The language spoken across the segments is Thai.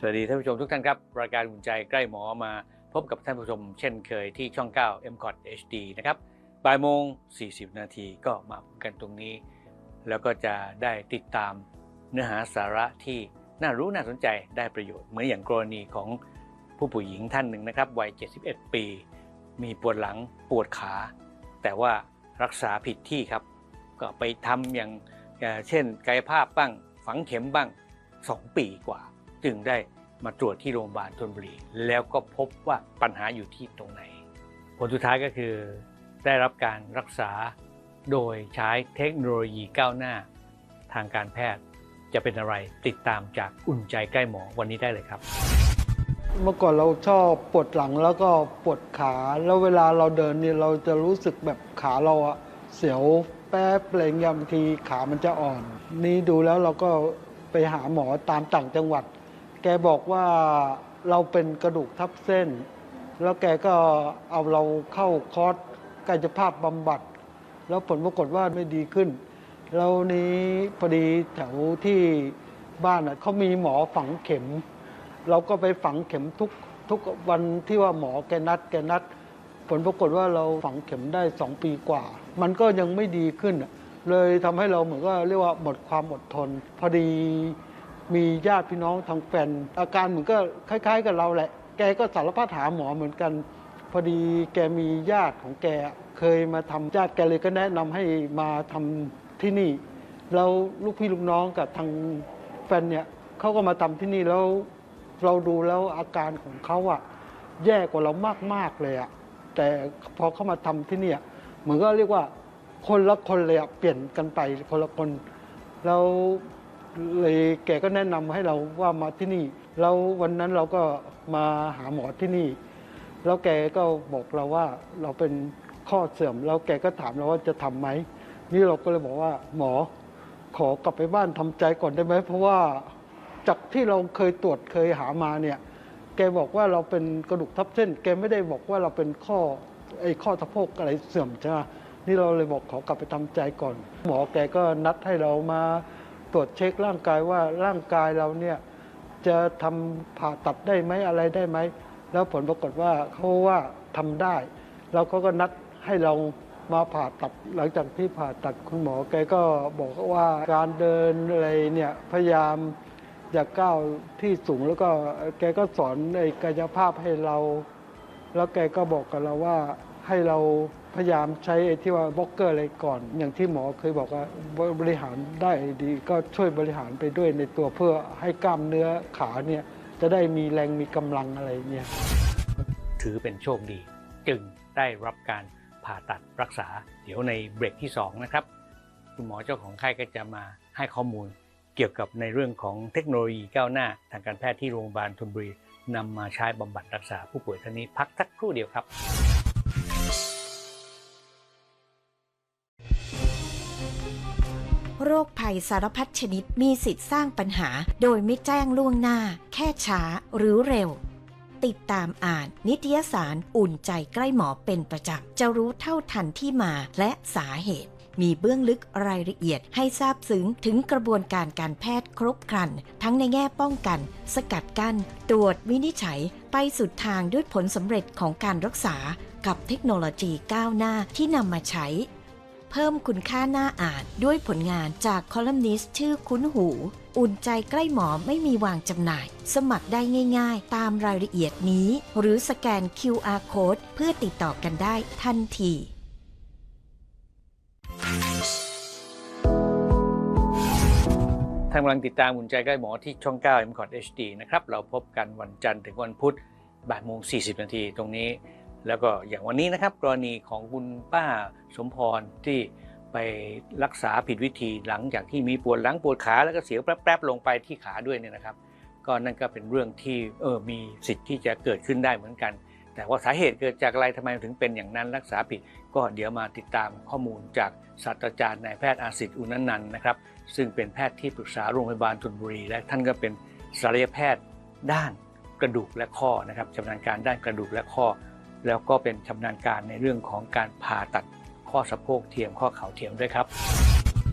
สวัสดีท่านผู้ชมทุกท่านครับ รายการหุ่นใจใกล้หมอมาพบกับท่านผู้ช m เช่นเคยที่ช่อง 9 m c o t HD นะครับบ่ายโมง 40 นาทีก็มาพบกันตรงนี้ แล้วก็จะได้ติดตามเนื้อหาสาระที่น่ารู้น่าสนใจได้ประโยชน์ เหมือนอย่างกรณีของผู้ป่วยหญิงท่านหนึ่งนะครับวัย 71 ปี มีปวดหลังปวดขา แต่ว่ารักษาผิดที่ครับ ก็ไปทำอย่างเอ่อเช่นกายภาพบ้างฝังเข็มบ้าง 2 ปีกว่า จึงได้มาตรวจที่โรงพยาบาลธนบุรี แล้วก็พบว่าปัญหาอยู่ที่ตรงไหน ผลสุดท้ายก็คือได้รับการรักษาโดยใช้เทคโนโลยีก้าวหน้า ทางการแพทย์จะเป็นอะไรติดตามจากอุ่นใจใกล้หมอวันนี้ได้เลยครับ เมื่อก่อนเราชอบปวดหลังแล้วก็ปวดขาแล้วเวลาเราเดินเนี่ยเราจะรู้สึกแบบขาเราอะเสียวแป๊บอะไรเงี้ยบางทีขามันจะอ่อน นี่ดูแล้วเราก็ไปหาหมอตามต่างจังหวัด แกบอกว่าเราเป็นกระดูกทับเส้น แล้วแกก็เอาเราเข้าคอร์สกายภาพบำบัด แล้วผลปรากฏว่าไม่ดีขึ้น แล้วนี้พอดีแถวที่บ้านอะเขามีหมอฝังเข็ม เราก็ไปฝังเข็มทุกทุกวันที่ว่าหมอแกนัดแกนัด ผลปรากฏว่าเราฝังเข็มได้สองปีกว่า มันก็ยังไม่ดีขึ้นอะเลยทำให้เราเหมือนก็เรียกว่าหมดความอดทน พอดี มีญาติพี่น้องทางแฟนอาการเหมือนก็คล้าย ๆ กับเราแหละ แกก็สารพัดหาหมอเหมือนกัน พอดีแกมีญาติของแกเคยมาทำญาติแกเลยก็แนะนำให้มาทำที่นี่ แล้วลูกพี่ลูกน้องกับทางแฟนเนี่ยเขาก็มาทำที่นี่แล้วเราดูแล้วอาการของเขาอะแย่กว่าเรามากๆเลยอะแต่พอเขามาทำที่นี่เหมือนก็เรียกว่าคนละคนเลยอะเปลี่ยนกันไปคนละคนแล้ว เลยแกก็แนะนำให้เราว่ามาที่นี่ แล้ววันนั้นเราก็มาหาหมอที่นี่ แล้วแกก็บอกเราว่าเราเป็นข้อเสื่อม แล้วแกก็ถามเราว่าจะทำไหม นี่เราก็เลยบอกว่าหมอขอกลับไปบ้านทำใจก่อนได้ไหม เพราะว่าจากที่เราเคยตรวจเคยหามาเนี่ย แกบอกว่าเราเป็นกระดูกทับเส้น แกไม่ได้บอกว่าเราเป็นข้อไอ้ข้อสะโพกอะไรเสื่อมใช่ไหมนี่เราเลยบอกขอกลับไปทำใจก่อน หมอแกก็นัดให้เรามา ตรวจเช็คร่างกายว่าร่างกายเราเนี่ยจะทำผ่าตัดได้ไหมอะไรได้ไหม แล้วผลปรากฏว่าเขาว่าทำได้ แล้วเขาก็นัดให้เรามาผ่าตัดหลังจากที่ผ่าตัดคุณหมอแกก็บอกว่าการเดินอะไรเนี่ยพยายามอย่าก้าวที่สูงแล้วก็แกก็สอนในกายภาพให้เรา แล้วแกก็บอกกับเราว่า ให้เราพยายามใช้ไอ้ที่ว่าบล็อกเกอร์อะไรก่อน อย่างที่หมอเคยบอกว่าบริหารได้ดีก็ช่วยบริหารไปด้วยในตัวเพื่อให้กล้ามเนื้อขาเนี่ยจะได้มีแรงมีกำลังอะไรเนี่ยถือเป็นโชคดี จึงได้รับการผ่าตัดรักษา เดี๋ยวในเบรกที่ 2 นะครับ คุณหมอเจ้าของไข้ก็จะมาให้ข้อมูลเกี่ยวกับในเรื่องของเทคโนโลยีก้าวหน้า ทางการแพทย์ที่โรงพยาบาลธนบุรีนำมาใช้บำบัดรักษาผู้ป่วยท่านนี้พักสักครู่เดียวครับ โรคภัยสารพัดชนิดมีสิทธิ์สร้างปัญหา โดยไม่แจ้งล่วงหน้า แค่ช้าหรือเร็ว ติดตามอ่าน นิตยสารอุ่นใจใกล้หมอเป็นประจำจะรู้เท่าทันที่มาและสาเหตุ มีเบื้องลึกรายละเอียดให้ทราบซึ้งถึงกระบวนการการแพทย์ครบครัน ทั้งในแง่ป้องกัน สกัดกั้น ตรวจวินิจฉัย ไปสุดทางด้วยผลสำเร็จของการรักษา กับเทคโนโลยีก้าวหน้าที่นำมาใช้ เพิ่มคุณค่าหน้าอ่านด้วยผลงานจากคอลัมนิสต์ชื่อคุ้นหู อุ่นใจใกล้หมอไม่มีวางจำหน่าย สมัครได้ง่ายๆ ตามรายละเอียดนี้ หรือสแกน QR Code เพื่อติดต่อกันได้ทันทีท่านกำลังติดตามหุ่นใจใกล้หมอที่ช่อง9 m c o t HD นะครับ เราพบกันวันจันทร์ถึงวันพุธบ่ายโมง40 นาทีตรงนี้ แล้วก็อย่างวันนี้นะครับ กรณีของคุณป้าสมพรที่ไปรักษาผิดวิธีหลังจากที่มีปวดหลังปวดขาแล้วก็เสียวแป๊บๆลงไปที่ขาด้วยเนี่ยนะครับ ก็นั่นก็เป็นเรื่องที่เออมีสิทธิ์ที่จะเกิดขึ้นได้เหมือนกัน แต่ว่าสาเหตุเกิดจากอะไรทำไมถึงเป็นอย่างนั้นรักษาผิด ก็เดี๋ยวมาติดตามข้อมูลจากศาสตราจารย์นายแพทย์อาสิทธิ์อุนันนันท์นะครับ ซึ่งเป็นแพทย์ที่ปรึกษาโรงพยาบาลธนบุรี และท่านก็เป็นศัลยแพทย์ด้านกระดูกและข้อนะครับชำนาญการด้านกระดูกและข้อ แล้วก็เป็นชำนาญการในเรื่องของการผ่าตัดข้อสะโพกเทียมข้อเข่าเทียมด้วยครับ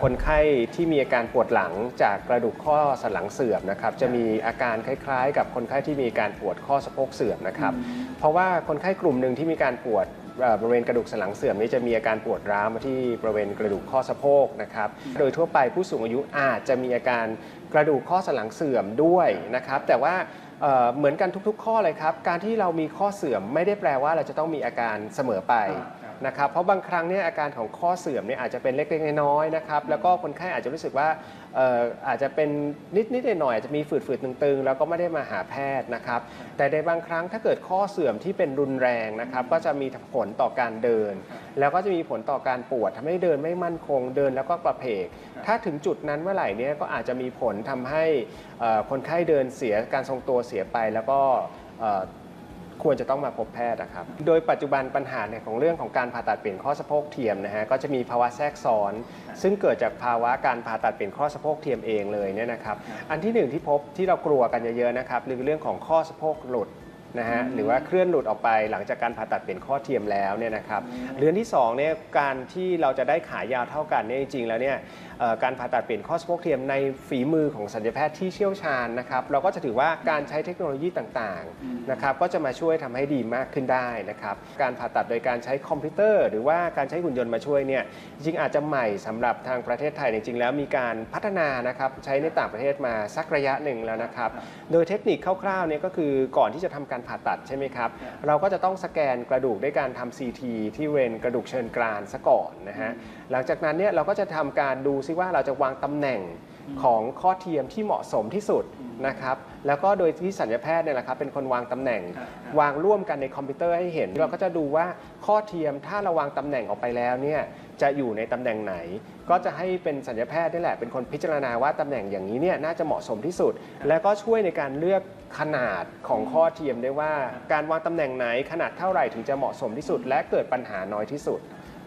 คนไข้ที่มีอาการปวดหลังจากกระดูกข้อสันหลังเสื่อมนะครับจะมีอาการคล้ายๆ กับคนไข้ที่มีการปวดข้อสะโพกเสื่อมนะครับเพราะว่าคนไข้กลุ่มหนึ่งที่มีการปวดบริเวณกระดูกสันหลังเสื่อมนี้จะมีอาการปวดร้าวมาที่บริเวณกระดูกข้อสะโพกนะครับ โดยทั่วไปผู้สูงอายุอาจจะมีอาการกระดูกข้อสันหลังเสื่อมด้วยนะครับ แต่ว่า เหมือนกันทุก ๆ ข้อเลยครับ การที่เรามีข้อเสื่อมไม่ได้แปลว่าเราจะต้องมีอาการเสมอไป นะครับเพราะบางครั้งเนี่ยอาการของข้อเสื่อมเนี่ยอาจจะเป็นเล็กๆน้อยๆนะครับแล้วก็คนไข้อาจจะรู้สึกว่าเอ่ออาจจะเป็นนิดๆหน่อยๆอาจจะมีฝืดๆตึงๆ แล้วก็ไม่ได้มาหาแพทย์นะครับ แต่ในบางครั้งถ้าเกิดข้อเสื่อมที่เป็นรุนแรงนะครับ ก็จะมีผลต่อการเดิน แล้วก็จะมีผลต่อการปวดทำให้เดินไม่มั่นคงเดินแล้วก็กระเพก ถ้าถึงจุดนั้นเมื่อไหร่เนี่ยก็อาจจะมีผลทำให้เอ่อคนไข้เดินเสียการทรงตัวเสียไปแล้วก็เอ่อ ควรจะต้องมาพบแพทย์นะครับ โดยปัจจุบันปัญหาเนี่ยของเรื่องของการผ่าตัดเปลี่ยนข้อสะโพกเทียมนะฮะก็จะมีภาวะแทรกซ้อน ซึ่งเกิดจากภาวะการผ่าตัดเปลี่ยนข้อสะโพกเทียมเองเลยเนี่ยนะครับ อันที่หนึ่งที่พบที่เรากลัวกันเยอะๆนะครับคือเรื่องของข้อสะโพกหลุด นะฮะหรือว่าเคลื่อนหลุดออกไปหลังจากการผ่าตัดเปลี่ยนข้อเทียมแล้วเนี่ยนะครับเรื่องที่สองเนี่ยการที่เราจะได้ขายาวเท่ากันเนี่ยจริงๆแล้วเนี่ยการผ่าตัดเปลี่ยนข้อสะโพกเทียมในฝีมือของศัลยแพทย์ที่เชี่ยวชาญนะครับเราก็จะถือว่าการใช้เทคโนโลยีต่างๆนะครับก็จะมาช่วยทำให้ดีมากขึ้นได้นะครับการผ่าตัดโดยการใช้คอมพิวเตอร์ หรือว่าการใช้หุ่นยนต์มาช่วยเนี่ยจริงอาจจะใหม่สำหรับทางประเทศไทยจริงๆแล้วมีการพัฒนานะครับใช้ในต่างประเทศมาสักระยะหนึ่งแล้วนะครับโดยเทคนิคคร่าวๆเนี่ยก็คือก่อนที่จะทำการผ่าตัดใช่ไหมครับ เราก็จะต้องสแกนกระดูกด้วยการทำ CT ที่เวนกระดูกเชิงกรานซะก่อนนะฮะหลังจากนั้นเนี่ยเราก็จะทำการดูซิว่าเราจะวางตำแหน่งของข้อเทียมที่เหมาะสมที่สุดนะครับแล้วก็โดยที่สัญญแพทย์เนี่ยแหละครับเป็นคนวางตำแหน่ง วางร่วมกันในคอมพิวเตอร์ให้เห็น เราก็จะดูว่าข้อเทียมถ้าเราวางตำแหน่งออกไปแล้วเนี่ย จะอยู่ในตำแหน่งไหน ก็จะให้เป็นสัญญแพทย์นี่แหละเป็นคนพิจารณาว่าตำแหน่งอย่างนี้เนี่ยน่าจะเหมาะสมที่สุด แล้วก็ช่วยในการเลือกขนาดของข้อเทียมได้ว่า การวางตำแหน่งไหนขนาดเท่าไหร่ถึงจะเหมาะสมที่สุด และเกิดปัญหาน้อยที่สุด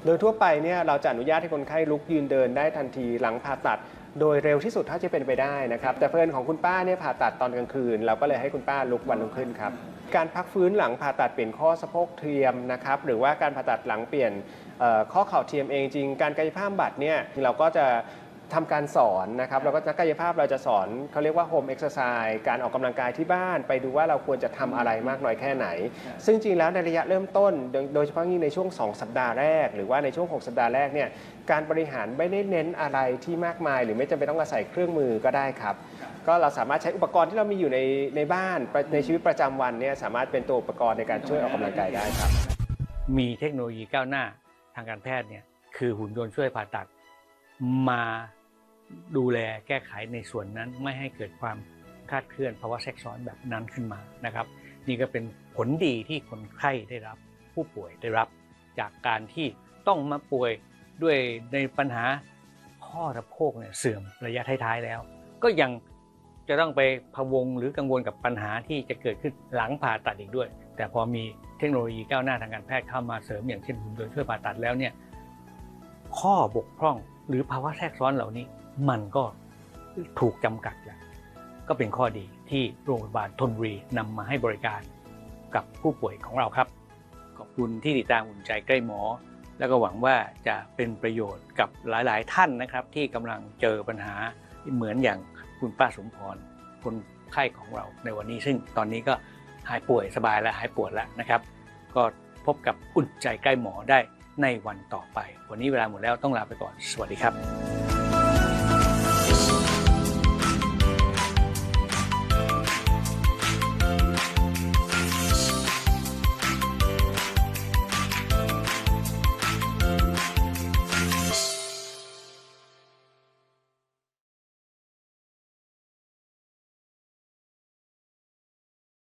โดยทั่วไปเนี่ยเราจะอนุญาตให้คนไข้ลุกยืนเดินได้ทันทีหลังผ่าตัดโดยเร็วที่สุดเท่าที่เป็นไปได้นะครับ แต่เพื่อนของคุณป้าเนี่ยผ่าตัดตอนกลางคืน เราก็เลยให้คุณป้าลุกวันรุ่งขึ้นครับ การพักฟื้นหลังผ่าตัดเปลี่ยนข้อสะโพกเทียมนะครับหรือว่าการผ่าตัดหลังเปลี่ยนข้อเข่าเทียมเองจริง การกายภาพบำบัดเนี่ยเราก็จะ ทำการสอนนะครับเราก็นักกายภาพเราจะสอนเขาเรียกว่าโฮมเอ็กซ์ไซส์การออกกำลังกายที่บ้าน ไปดูว่าเราควรจะทำอะไรมากน้อยแค่ไหน ซึ่งจริงแล้วในระยะเริ่มต้นโดยโดยเฉพาะยิ่งในช่วง 2 สัปดาห์แรก หรือว่าในช่วง 6 สัปดาห์แรกเนี่ยการบริหารไม่ได้เน้นอะไรที่มากมาย หรือไม่จำเป็นต้องอาศัยเครื่องมือก็ได้ครับ ก็เราสามารถใช้อุปกรณ์ที่เรามีอยู่ในในบ้านในชีวิตประจำวันเนี่ยสามารถเป็นตัวอุปกรณ์ในการช่วยออกกำลังกายได้ครับ มีเทคโนโลยีก้าวหน้าทางการแพทย์เนี่ยคือหุ่นยนต์ช่วยผ่าตัด มา ดูแลแก้ไขในส่วนนั้นไม่ให้เกิดความคาดเคลื่อนภาวะแทรกซ้อนแบบนั้นขึ้นมานะครับ นี่ก็เป็นผลดีที่คนไข้ได้รับ ผู้ป่วยได้รับ จากการที่ต้องมาป่วยด้วยในปัญหาข้อสะโพกเนี่ยเสื่อมระยะท้ายๆแล้ว ก็ยังจะต้องไปพะวงหรือกังวลกับปัญหาที่จะเกิดขึ้นหลังผ่าตัดอีกด้วย แต่พอมีเทคโนโลยีก้าวหน้าทางการแพทย์เข้ามาเสริมอย่างเช่นหุ่นยนต์ช่วยผ่าตัดแล้วเนี่ยข้อบกพร่องหรือภาวะแทรกซ้อนเหล่านี้ มันก็ถูกจำกัดอย่างก็เป็นข้อดีที่โรงพยาบาลธนบุรีนำมาให้บริการกับผู้ป่วยของเราครับ ขอบคุณที่ติดตามอุ่นใจใกล้หมอ แล้วก็หวังว่าจะเป็นประโยชน์กับหลายๆ ท่านนะครับ ที่กำลังเจอปัญหาเหมือนอย่างคุณป้าสมพรคนไข้ของเราในวันนี้ ซึ่งตอนนี้ก็หายป่วยสบายแล้วหายปวดแล้วนะครับ ก็พบกับอุ่นใจใกล้หมอได้ในวันต่อไป วันนี้เวลาหมดแล้วต้องลาไปก่อน สวัสดีครับ